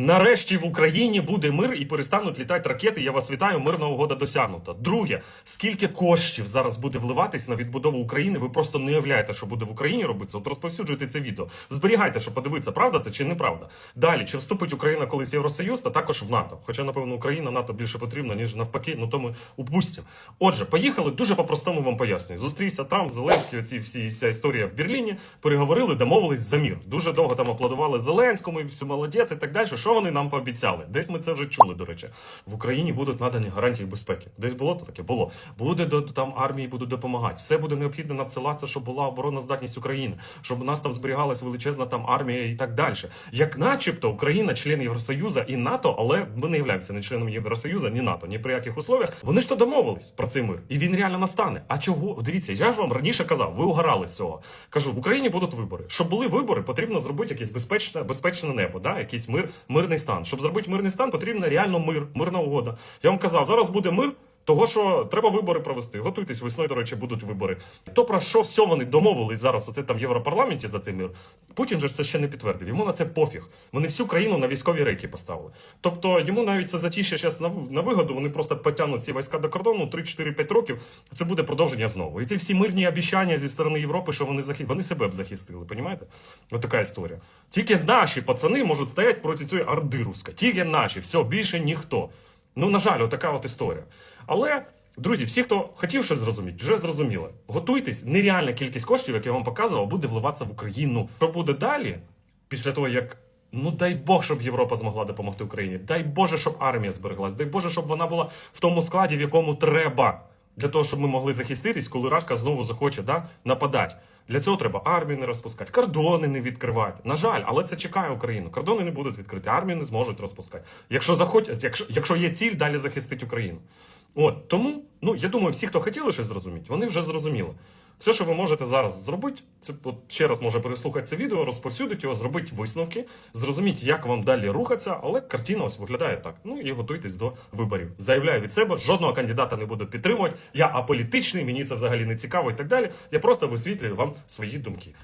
Нарешті в Україні буде мир і перестануть літати ракети. Я вас вітаю. Мирна угода досягнута. Друге, скільки коштів зараз буде вливатись на відбудову України? Ви просто не уявляєте, що буде в Україні робитися. От розповсюджуйте це відео. Зберігайте, щоб подивитися, правда це чи неправда. Далі, чи вступить Україна колись в Євросоюз, та також в НАТО. Хоча, напевно, Україна НАТО більше потрібно, ніж навпаки, ну то ми упустимо. Отже, поїхали дуже по-простому вам пояснюю. Зустрівся там Зеленський, оці всі вся історія в Берліні. Переговорили, домовились за мір. Дуже довго там аплодували Зеленському, і все молодець і так далі. Що вони нам пообіцяли? Десь ми це вже чули. До речі, в Україні будуть надані гарантії безпеки. Десь було то таке? Було. Буде до там армії будуть допомагати. Все буде необхідно надсилатися, щоб була обороноздатність України, щоб у нас там зберігалась величезна там армія і так далі. Як, начебто, Україна, член Євросоюзу і НАТО, але ми не являємося ні членом Євросоюзу, ні НАТО, ні при яких условіях. Вони ж то домовились про цей мир, і він реально настане. А чого? Дивіться, я ж вам раніше казав, ви угорали з цього. Кажу, в Україні будуть вибори. Щоб були вибори, потрібно зробити якесь безпечне, безпечне небо, да? якийсь мир, мирний стан. Щоб зробити мирний стан, потрібен реально мир, мирна угода. Я вам казав, зараз буде мир. Того, що треба вибори провести. Готуйтесь, весною, до речі, будуть вибори. То про що все вони домовились зараз? Оце там в Європарламенті за цей мир. Путін же це ще не підтвердив. Йому на це пофіг. Вони всю країну на військові рейки поставили. Тобто йому навіть це затіще зараз на, на вигоду. Вони просто потягнуть ці війська до кордону 3-4-5 років. Це буде продовження знову. І ці всі мирні обіцяння зі сторони Європи, що вони захи... вони себе б захистили. Понімаєте? Ось така історія. Тільки наші пацани можуть стояти проти цієї орди руської. Тільки наші, все більше ніхто. Ну, на жаль, отака от історія. Але, друзі, всі, хто хотів щось зрозуміти, вже зрозуміли. Готуйтесь, нереальна кількість коштів, як я вам показував, буде вливатися в Україну. Що буде далі, після того, як. Ну дай Бог, щоб Європа змогла допомогти Україні. Дай Боже, щоб армія збереглась. Дай Боже, щоб вона була в тому складі, в якому треба. Для того, щоб ми могли захиститись, коли Рашка знову захоче да, нападати. Для цього треба армію не розпускати, кордони не відкривати. На жаль, але це чекає Україну. Кордони не будуть відкриті, армію не зможуть розпускати. Якщо захочуть, якщо, якщо є ціль, далі захистити Україну. От тому, ну я думаю, всі, хто хотіли щось зрозуміти, вони вже зрозуміли. Все, що ви можете зараз зробити, це от ще раз може переслухати це відео, розповсюдити його, зробити висновки, зрозуміти, як вам далі рухатися, але картина ось виглядає так. Ну і готуйтесь до виборів. Заявляю від себе, жодного кандидата не буду підтримувати. Я аполітичний, мені це взагалі не цікаво і так далі. Я просто висвітлюю вам свої думки.